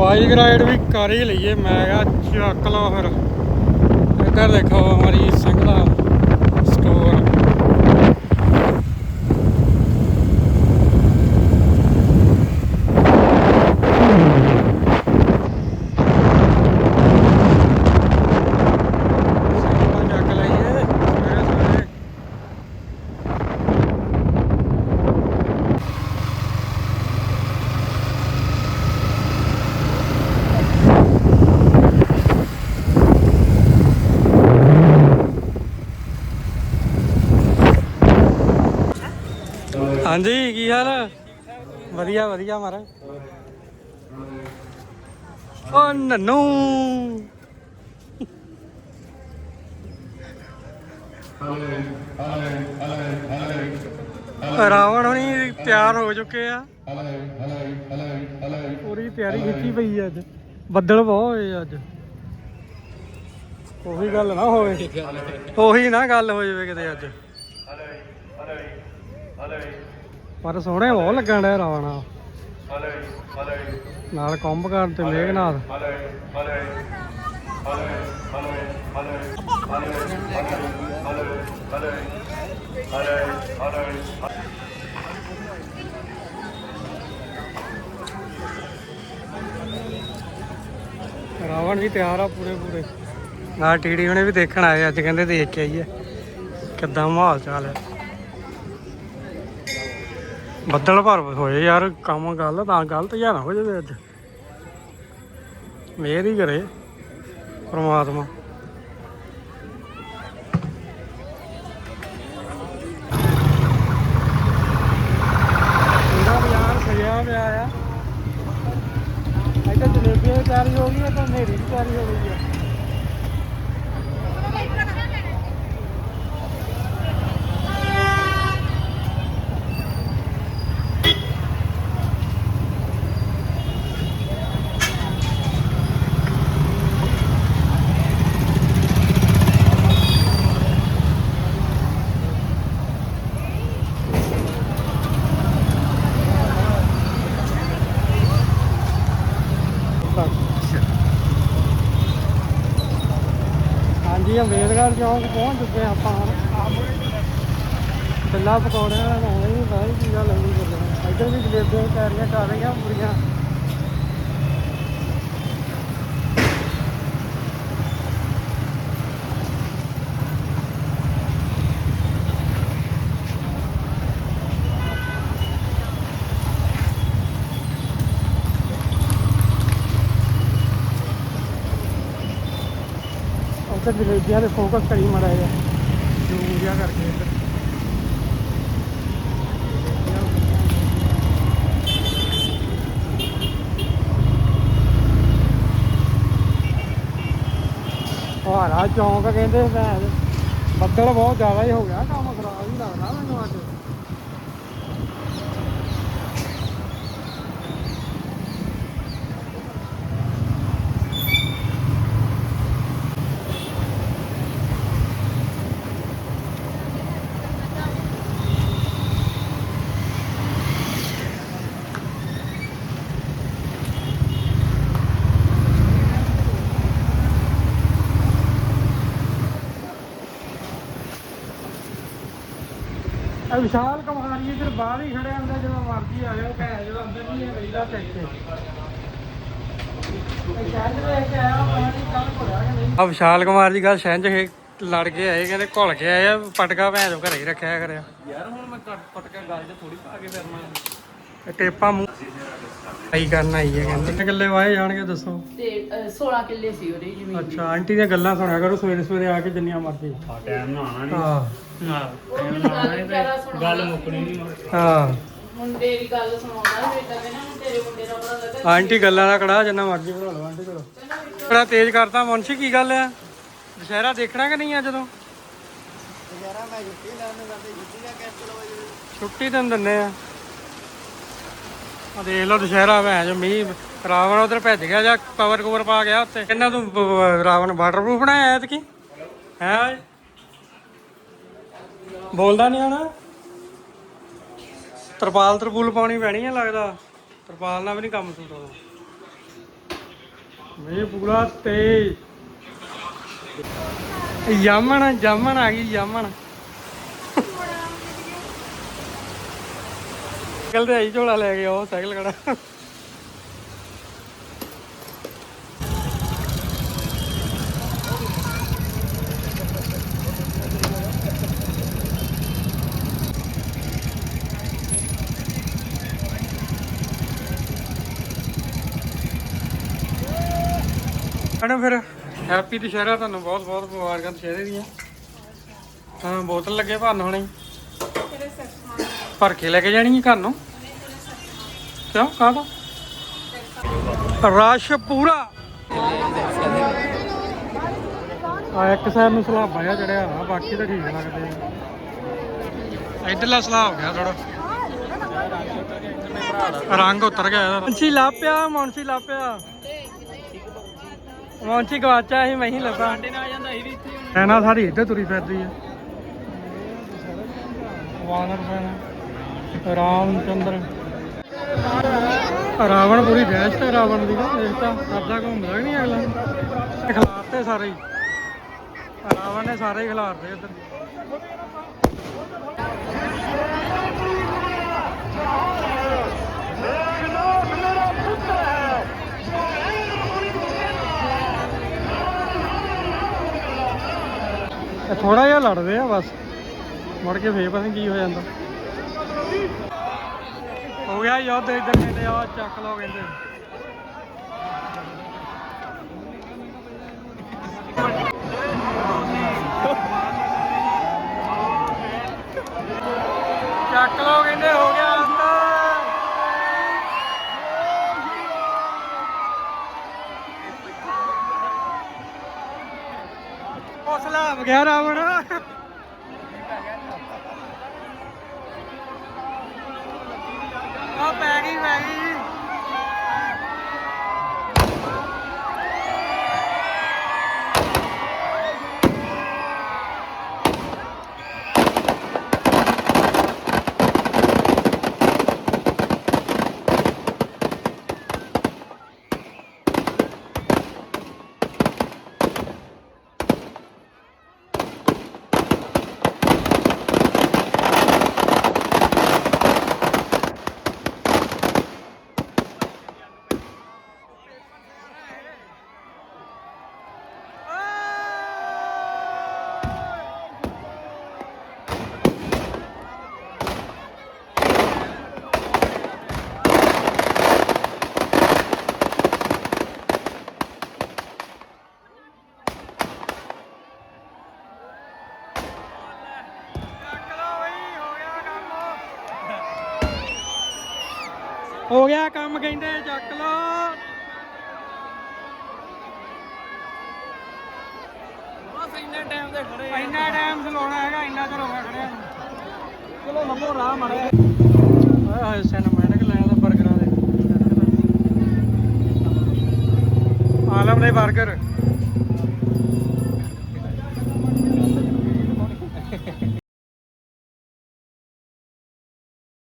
Bike ride ਵੀ ਕਰ ਹੀ ਲਈਏ, ਮੈਂ ਕਿਹਾ ਚੱਕ ਲਓ ਫਿਰ। ਇੱਧਰ ਦੇਖੋ ਹਮਾਰੀ ਸਿੰਘਲਾ ਸਟੋਰ ਸਿੰਘਲਾ ਚੱਕ ਲਈਏ ਸਵੇਰੇ ਸਵੇਰੇ ਹਾਂਜੀ, ਕੀ ਹਾਲ? ਵਧੀਆ ਵਧੀਆ ਮਾਰਾ ਓ ਨੰਨੂ। ਰਾਵਣ ਹੁਣੀ ਤਿਆਰ ਹੋ ਚੁੱਕੇ ਆ। ਪੂਰੀ ਤਿਆਰੀ ਖਿੱਚੀ ਪਈ ਅੱਜ। ਬੱਦਲ ਬਹੁਤ ਹੋਏ ਅੱਜ। ਉਹੀ ਗੱਲ ਨਾ ਹੋਵੇ। ਉਹੀ ਨਾ ਗੱਲ ਹੋ ਜਾਵੇ ਕਿਤੇ ਅੱਜ। ਪਰ ਸੋਹਣੇ ਬਹੁਤ ਲੱਗਣ ਡੇ ਰਾਵਣ। ਨਾਲ ਕੁੰਭਕਰਨ ਤੇ ਮੇਘਨਾਥ ਰਾਵਣ ਜੀ ਤਿਆਰ ਆ ਪੂਰੇ ਪੂਰੇ। ਨਾਲ ਟੀੜੀ ਹੁਣੇ ਵੀ ਦੇਖਣ ਆਏ ਅੱਜ ਕਹਿੰਦੇ ਦੇਖ ਕੇ ਆਈਏ। ਕਿੱਦਾਂ ਮਾਹੌਲ ਚਾਲ ਹੈ ਬੱਦਲ ਭਰ ਹੋਏ ਯਾਰ, ਕੰਮ ਗੱਲ ਤਾਂ ਗਲਤ ਜਾਂ ਨਾ ਹੋ ਜਾਵੇ ਅੱਜ। ਮਿਹਰ ਹੀ ਕਰੇ ਪ੍ਰਮਾਤਮਾ। ਪੂਰਾ ਬਾਜ਼ਾਰ ਸਜਿਆ ਪਿਆ ਆ। ਇੱਥੇ ਜਲੇਬੀਆਂ ਦੀ ਤਿਆਰੀ ਹੋ ਗਈ ਹੈ ਤਾਂ ਹਨੇਰੀ ਵੀ ਤਿਆਰੀ ਹੋ ਗਈ ਹੈ ਹਾਂਜੀ ਅੰਬੇਦਕਰ ਚੌਂਕ ਪਹੁੰਚ ਚੁੱਕੇ ਆਪਾਂ। ਹੁਣ ਪਕੌੜਿਆਂ ਦਾ ਨਾਮ ਹੀ ਨਹੀਂ ਪਤਾ ਕੀ ਗੱਲ ਹੋਈ ਇੱਧਰ ਵੀ ਜਲੇਬੀਆਂ ਦੀ ਕਰ ਰਹੀਆਂ, ਪੂਰੀਆਂ। ਉੱਧਰ ਜਲੇਬੀਆਂ ਦੇ ਫੋਕਸ ਕਰੀ ਮੜਾ ਜਾ ਜ਼ੂਮ ਜਿਹਾ ਕਰਕੇ ਇੱਧਰ। ਹਾਰਾ ਚੌਂਕ ਕਹਿੰਦੇ ਭੈਣ ਬੱਦਲ ਬਹੁਤ ਜ਼ਿਆਦਾ ਹੀ ਹੋ ਗਿਆ ਕੰਮ ਖਰਾਬ ਹੀ ਲੱਗਦਾ ਮੈਨੂੰ ਅੱਜ ਇਹ ਵਿਸ਼ਾਲ ਕੁਮਾਰੀ ਇੱਧਰ ਬਾਹਰ ਹੀ ਖੜਿਆ ਹੁੰਦਾ ਜਦੋਂ ਮਰਜ਼ੀ ਆ ਜਾਓ ਭੈਣ ਜਦੋਂ ਅੰਦਰ ਨਹੀਂ ਰਹਿੰਦਾ ਟੈਕਸੇ ਆ ਵਿਸ਼ਾਲ ਕੁਮਾਰ ਦੀ ਗੱਲ ਸਹਿੰਜ ਕੇ ਲੜ ਕੇ ਆਏ ਕਹਿੰਦੇ ਘੁਲ ਕੇ ਆਏ ਆ ਪਟਕਾ ਭੈਣ ਜੋ ਘਰੇ ਹੀ ਰੱਖਿਆ ਕਰਿਆ। ਯਾਰ ਹੁਣ ਮੈਂ ਪਟਕਾ ਗੱਲ ਤੇ ਥੋੜੀ ਪਾ ਕੇ ਫਿਰਨਾ। ਇਹ ਟੇਪਾਂ ਮੂੰਹ ਆਈ ਕਰਨ ਆਈ ਹੈ ਕਹਿੰਦੇ। ਕਿੰਨੇ ਕਿੱਲੇ ਵਾਏ ਜਾਣਗੇ ਦੱਸੋ? ਤੇ ਅ, 16 ਕਿੱਲੇ ਸੀ ਉਹਦੀ ਜ਼ਮੀਨ ਅੱਛਾ ਆਂਟੀ ਦੀਆਂ ਗੱਲਾਂ ਸੁਣਿਆ ਕਰੋ ਸਵੇਰੇ ਸਵੇਰੇ ਆ ਕੇ ਜਿੰਨੀਆਂ ਮਰਜ਼ੀ। ਆ ਟਾਈਮ ਨਾ। ਆਣਾ ਹਾਂ ਉਹ ਮੈਨੂੰ ਗੱਲ ਵਿਚਾਰਾ ਸੁਣਾਉਂਦਾ ਗੱਲ ਮੁੱਕਣੀ ਨਹੀਂ ਹਾਂ। ਮੁੰਡੇ ਦੀ ਗੱਲ ਸੁਣਾਉਂਦਾ ਬੇਟਾ ਕਹਿੰਦਾ ਹੁਣ ਤੇਰੇ ਮੁੰਡੇ ਦਾ ਪਤਾ ਲੱਗਾ ਆਂਟੀ ਗੱਲਾਂ ਦਾ ਕੜਾ ਜਿੰਨਾ ਮਰਜ਼ੀ ਬਣਾ ਲਓ ਆਂਟੀ ਚਲੋ। ਬੜਾ ਤੇਜ਼ ਕਰਤਾ ਮੁੰਸ਼ੀ ਕੀ ਗੱਲ ਆ? ਦੁਸ਼ਹਿਰਾ ਦੇਖਣਾ ਕਿ ਨਹੀਂ ਆ ਜਦੋਂ? ਛੁੱਟੀ ਤਾਂ ਦਿੰਦੇ ਆ। ਆ ਦੇਖ ਲਓ ਦੁਸ਼ਹਿਰਾ ਭੈਣ ਜੋ ਮੀਂਹ ਰਾਵਣ ਉਧਰ ਭੱਜ ਗਿਆ ਜਾਂ ਕਵਰ ਕਵਰ ਪਾ ਗਿਆ ਉੱਤੇ। ਇਹਨਾਂ ਤੂੰ ਰਾਵਣ ਵਾਟਰਪ੍ਰੂਫ ਬਣਾਇਆ ਐਤਕੀ? ਹੈ? ਬੋਲਦਾ ਨਹੀਂ ਹਣਾ? ਤਰਪਾਲ ਤਰਪੂਲ ਪਾਉਣੀ ਪੈਣੀ ਆ ਲੱਗਦਾ। ਤਰਪਾਲ ਨਾਲ ਵੀ ਨਹੀਂ ਕੰਮ ਸੁਣਦਾ ਮੀਂਹ ਪੂਰਾ ਤੇਜ਼। ਯਮਨ ਜਮਨ ਆ ਗਈ ਜਾਮਣ ਸਾਈਕਲ ਤੇ ਆਈ, ਝੋਲਾ ਲੈ ਕੇ ਉਹ ਸਾਈਕਲ ਖੜਾ। ਮੈਡਮ ਫਿਰ। ਹੈਪੀ ਦੁਸ਼ਹਿਰਾ, ਤੁਹਾਨੂੰ ਬਹੁਤ ਬਹੁਤ ਮੁਬਾਰਕਾਂ ਦੁਸ਼ਹਿਰੇ ਦੀਆਂ। ਹਾਂ ਬੋਤਲ ਲੱਗੇ ਭਰਨ ਹੁਣੇ। ਭਰ ਕੇ ਲੈ ਕੇ ਜਾਣੀ ਹੈ ਘਰ ਨੂੰ? ਕਿਉਂ? ਕਾਹਦਾ? ਰਸ਼ ਪੂਰਾ। ਆ ਇੱਕ ਸਾਈਡ ਨੂੰ ਸਲਾਬਾ ਜਿਹਾ ਚੜਿਆ ਆ ਬਾਕੀ ਤਾਂ ਠੀਕ ਲੱਗਦੇ ਆ। ਇਧਰਲਾ ਸਲਾਬ ਗਿਆ ਥੋੜਾ ਰੰਗ ਉਤਰ ਗਿਆ ਇਹਦਾ। ਮੁੰਸ਼ੀ ਲਾਪਿਆ ਮੁੰਸ਼ੀ ਲਾਪਿਆ ਮੁੰਸ਼ੀ ਗਵਾਚਾ ਸੀ ਮੈਂ ਹੀ ਲੱਭਾ। ਸਾਡੇ ਨਾਲ ਆ ਜਾਂਦਾ ਸੀ ਵੀ ਇੱਥੇ ਐਨਾ ਸਾਡੀ ਇੱਧਰ ਤੁਰੀ ਫਿਰਦੀ ਹੈ ਵਾਨਰ ਪੈਣਾ। ਰਾਮਚੰਦਰ। ਰਾਵਣ ਪੂਰੀ ਦਹਿਸ਼ਤ ਹੈ ਰਾਵਣ ਦੀ ਨਾ ਦੇਖ ਘੁੰਮਦਾ ਨਹੀਂ ਅਗਲਾ। ਖਿਲਾਰਤੇ ਸਾਰੇ ਹੀ। ਰਾਵਣ ਨੇ ਸਾਰੇ ਹੀ ਖਿਲਾਰਤੇ ਇੱਧਰ। ਥੋੜਾ ਜਿਹਾ ਲੜਦੇ ਆ ਬਸ। ਮੁੜ ਕੇ ਫੇਰ ਪਤਾ ਨੀ ਕੀ ਹੋ ਜਾਂਦਾ। ਹੋ ਗਿਆ ਯੁੱਧ ਇੱਧਰ ਕਹਿੰਦੇ ਆ ਚੱਕ ਲਓ ਕਹਿੰਦੇ। ਚੱਕ ਲਓ ਕਹਿੰਦੇ, ਹੋ ਗਿਆ ਅੰਦਰ ਹੌਸਲਾ ਹੋ ਗਿਆ ਰਾਵਣ ਆ ਪੈ ਗਈ ਪੈ ਗਈ ਚੱਕ ਲਓ ਬਈ ਹੋ ਗਿਆ ਕੰਮ ਹੋ ਗਿਆ ਕੰਮ ਕਹਿੰਦੇ ਚੱਕ ਲਓ। ਬਸ ਇੰਨੇ ਟਾਈਮ ਦੇ ਖੜੇ ਇੰਨਾ ਟਾਈਮ ਸਲਾਉਣਾ ਹੈਗਾ ਇੰਨਾ ਚਿਰ ਹੋ ਗਿਆ ਖੜਿਆ। ਚਲੋ ਲੰਮੋ ਰਾਹ ਮਾਰਿਆ ਆਏ ਹਾਏ ਸਿਨੇਮੈਟਿਕ ਲੈ ਆਦਾ 버ਗਰਾਂ ਦੇ ਆਲਮ ਨੇ 버ਗਰ